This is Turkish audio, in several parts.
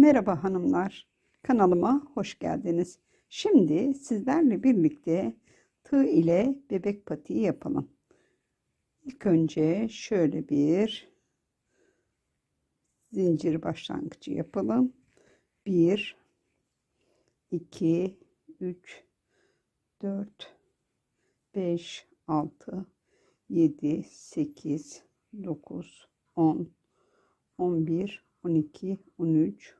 Merhaba hanımlar, kanalıma hoş geldiniz. Şimdi sizlerle birlikte tığ ile bebek patiği yapalım. İlk önce şöyle bir zincir başlangıcı yapalım. 1 2 3 4 5 6 7 8 9 10 11 12 13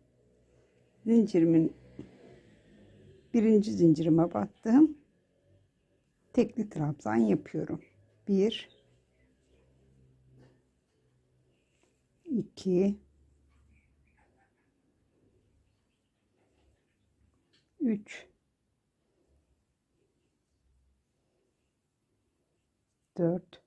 Zincirimin birinci zincirime battım. Tekli trabzan yapıyorum. Bir, iki, üç, dört,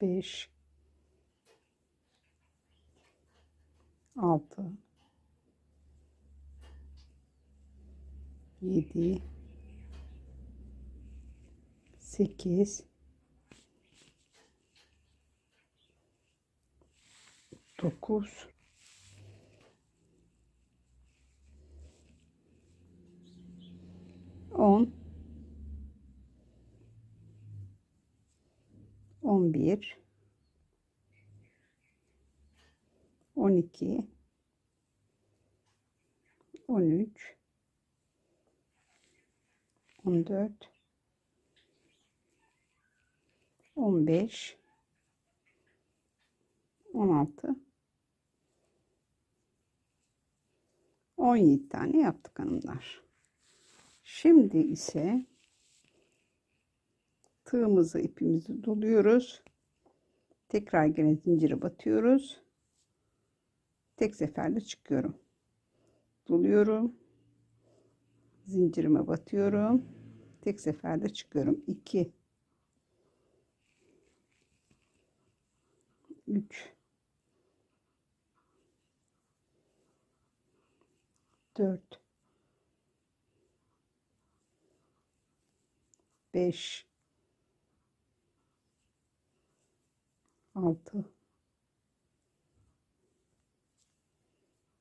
beş, altı, yedi, sekiz, dokuz, on, on bir, on iki, on üç, on dört, on beş, on altı, on yedi tane yaptık hanımlar. Şimdi ise tığımızı ipimizi doluyoruz. Tekrar gene zincire batıyoruz. Tek seferde çıkıyorum. Doluyorum. Zincirime batıyorum. Tek seferde çıkıyorum. 2 3 4 5 6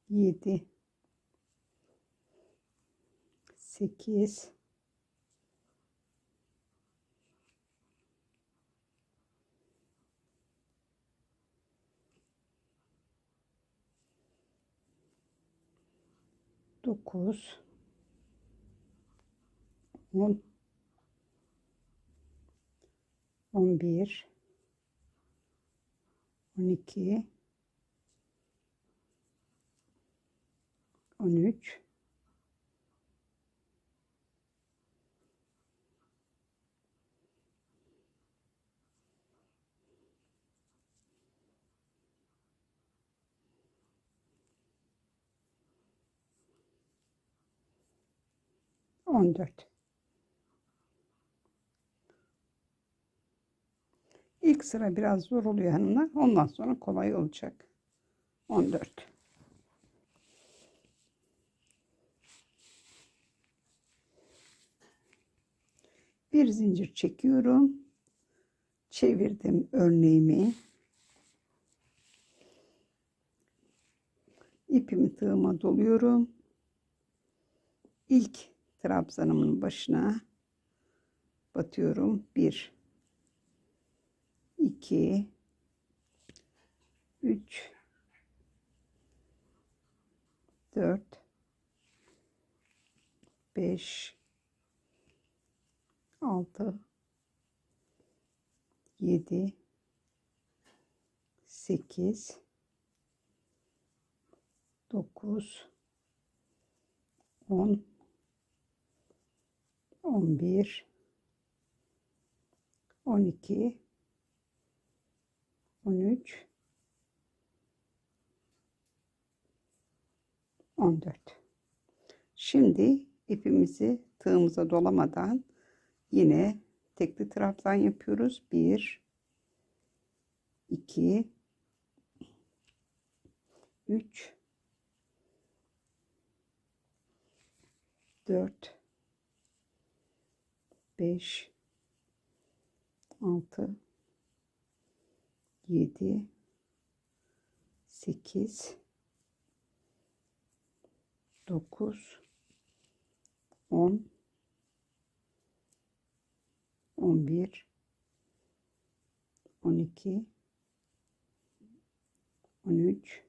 7 8 9 10 11 12 13 14 İlk sıra biraz zor oluyor hanımlar. Ondan sonra kolay olacak. 14 Bir zincir çekiyorum. Çevirdim örneğimi. İpimi tığıma doluyorum. İlk trabzanımın başına batıyorum. 1 2 3 4 5 6 7 8 9 10 11 12 13 14 Şimdi ipimizi tığımıza dolamadan yine tekli trabzan yapıyoruz. 1 2 3 4 5 6 7 8 9 10 11 12 13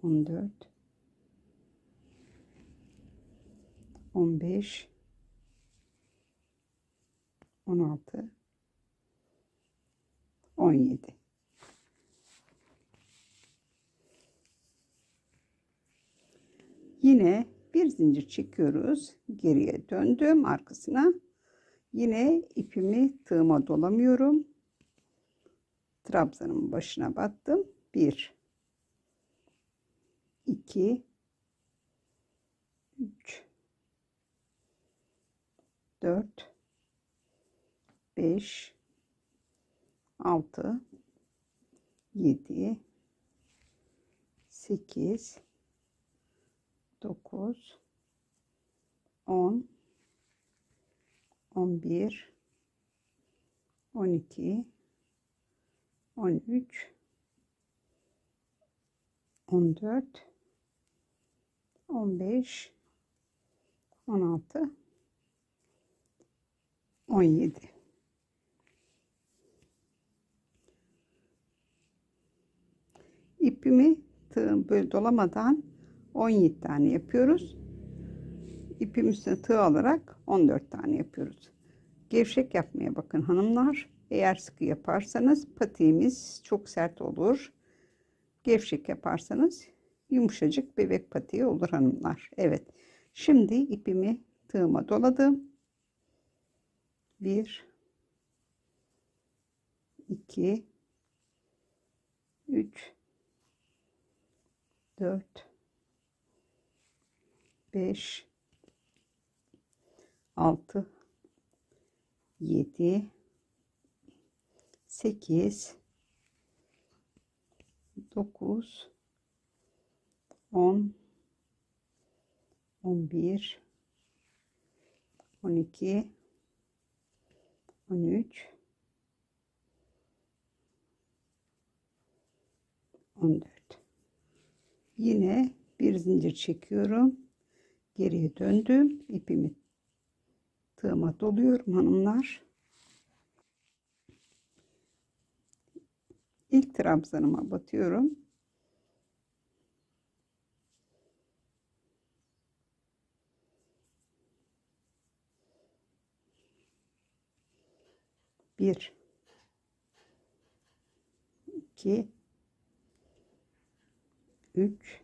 14 15 16 17 Yine bir zincir çekiyoruz. Geriye döndüm arkasına. Yine ipimi tığıma dolamıyorum. Trabzanımın başına battım. 1 2 3 4 5 6 7 8 9 10 11 12 13 14 15 16 17 ipimi tığım böyle dolamadan 17 tane yapıyoruz. İpim üstüne tığ alarak 14 tane yapıyoruz. Gevşek yapmaya bakın hanımlar. Eğer sıkı yaparsanız patiğimiz çok sert olur. Gevşek yaparsanız yumuşacık bebek patiği olur hanımlar. Evet. Şimdi ipimi tığıma doladım. 1 2 3 4 5 6 7 8 9 10 11 12 13 14 yine bir zincir çekiyorum geriye döndüm ipimi tığıma doluyorum hanımlar. İlk trabzanıma batıyorum. Bir iki üç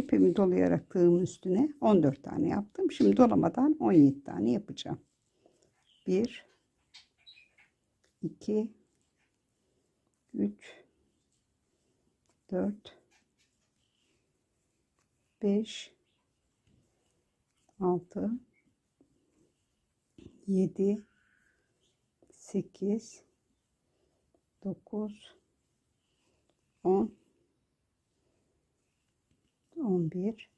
ipimi dolayarak tığımın üstüne 14 tane yaptım. Şimdi dolamadan 17 tane yapacağım. 1 2 3 4 5 6 7 8 9 10 11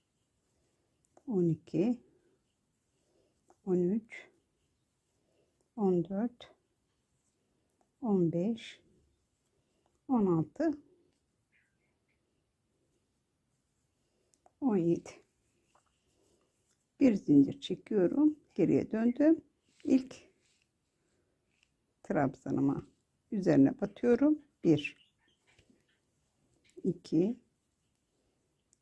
12 13 14 15 16 17 bir zincir çekiyorum. Geriye döndüm. İlk trabzanıma üzerine batıyorum. 1 2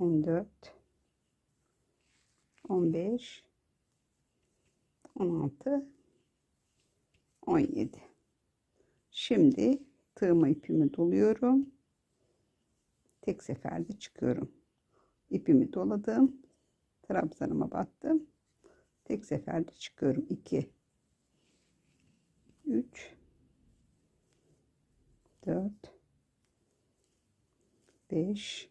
14 15 16 17 Şimdi tığıma ipimi doluyorum. Tek seferde çıkıyorum. İpimi doladım. Trabzanıma battım. Tek seferde çıkıyorum. 2 3 4 5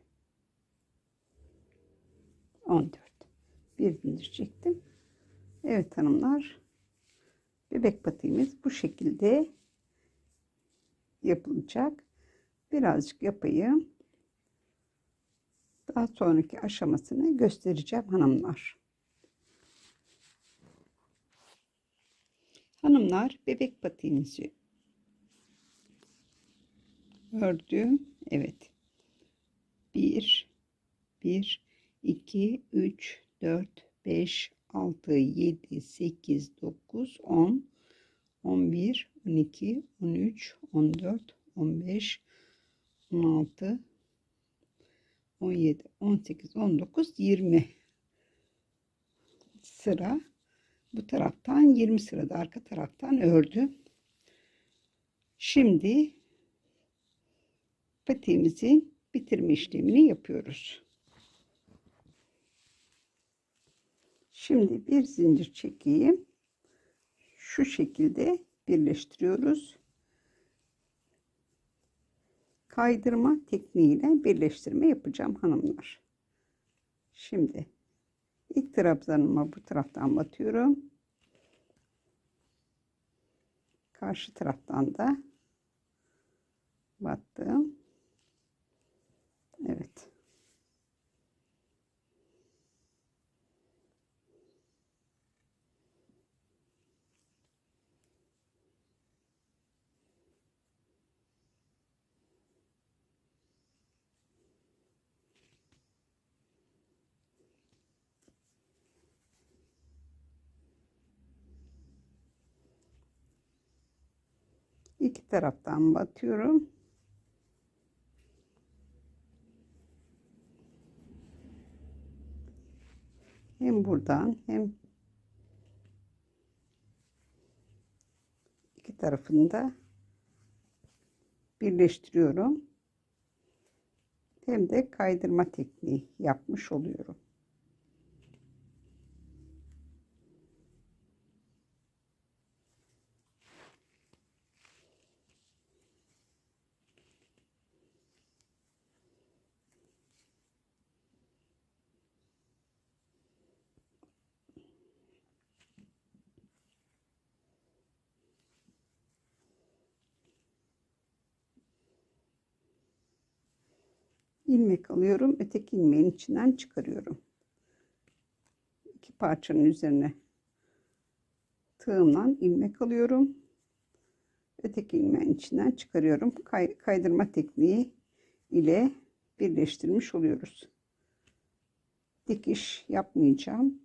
14 bir zincir çektim. Evet hanımlar bebek patiğimiz bu şekilde yapılacak. Birazcık yapayım. Daha sonraki aşamasını göstereceğim hanımlar. Hanımlar bebek patiğimizi ördüm. Evet. 1 1 2 3 4 5 6 7 8 9 10 11 12 13 14 15 16 17 18 19 20 sıra bu taraftan 20 sırada arka taraftan ördüm. Şimdi patiğimizin bitirme işlemini yapıyoruz. Şimdi bir zincir çekeyim. Şu şekilde birleştiriyoruz. Kaydırma tekniğiyle birleştirme yapacağım hanımlar. Şimdi ilk trabzanıma bu taraftan batıyorum. Karşı taraftan da battım. Evet. İki taraftan batıyorum. Hem buradan hem iki tarafını da birleştiriyorum. Hem de kaydırma tekniği yapmış oluyorum. İlmek alıyorum. Öteki ilmeğin içinden çıkarıyorum. İki parçanın üzerine tığımla ilmek alıyorum. Öteki ilmeğin içinden çıkarıyorum. Kay kaydırma tekniği ile birleştirmiş oluyoruz. Dikiş yapmayacağım.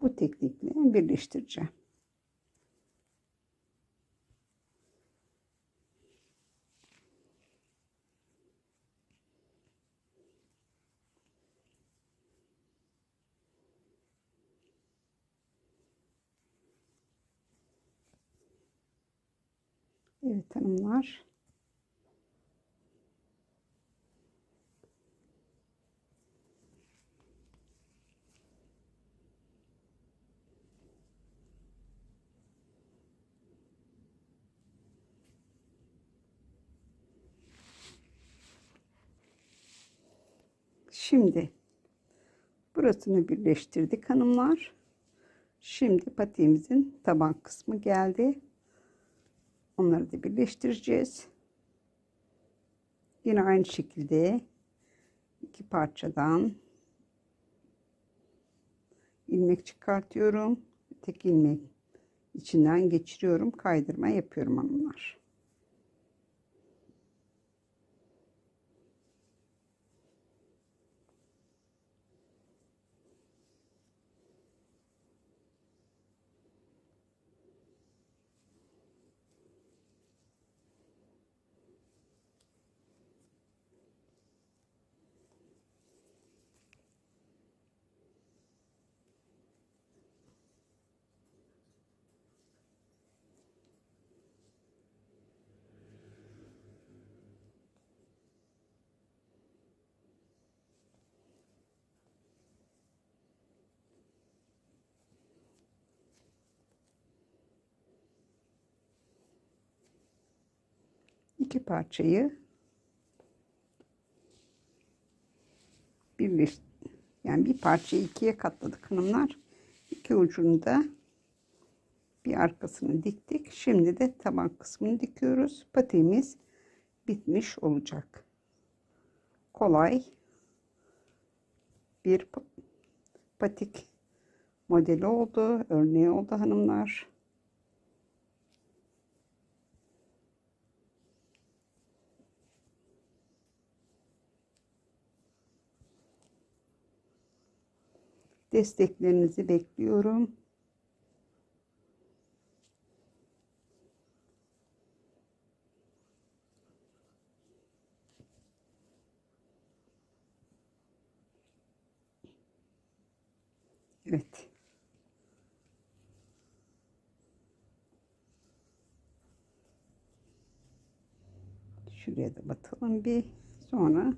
Bu teknikle birleştireceğim. Evet hanımlar. Şimdi burasını birleştirdik hanımlar. Şimdi patiğimizin taban kısmı geldi. Onları da birleştireceğiz. Yine aynı şekilde iki parçadan ilmek çıkartıyorum. Tek ilmek içinden geçiriyorum. Kaydırma yapıyorum hanımlar. İki parçayı birleş yani bir parçayı ikiye katladık hanımlar. İki ucunu da bir arkasını diktik. Şimdi de taban kısmını dikiyoruz. Patiğimiz bitmiş olacak. Kolay bir patik modeli oldu. Örneği oldu hanımlar. Desteklerinizi bekliyorum. Evet. Şuraya da batalım bir. Sonra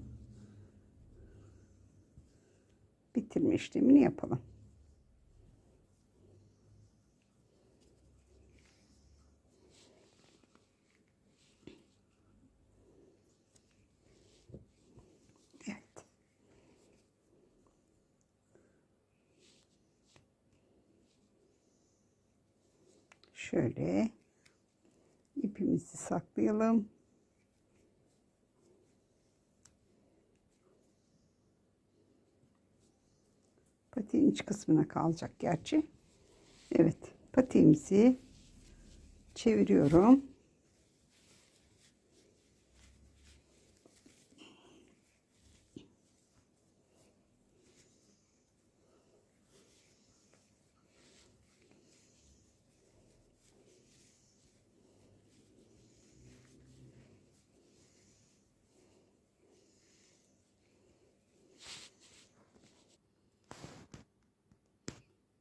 bitirme işlemini yapalım. Şöyle ipimizi saklayalım. Patiğin iç kısmına kalacak gerçi. Evet patiğimizi çeviriyorum.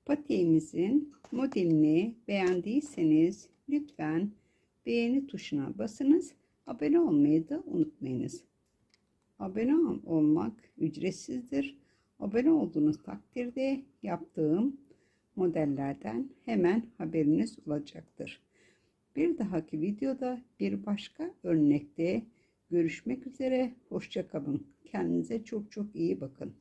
Patiğimizin modelini beğendiyseniz lütfen beğeni tuşuna basınız. Abone olmayı da unutmayınız. Abone olmak ücretsizdir. Abone olduğunuz takdirde yaptığım modellerden hemen haberiniz olacaktır. Bir dahaki videoda bir başka örnekte görüşmek üzere. Hoşçakalın. Kendinize çok çok iyi bakın.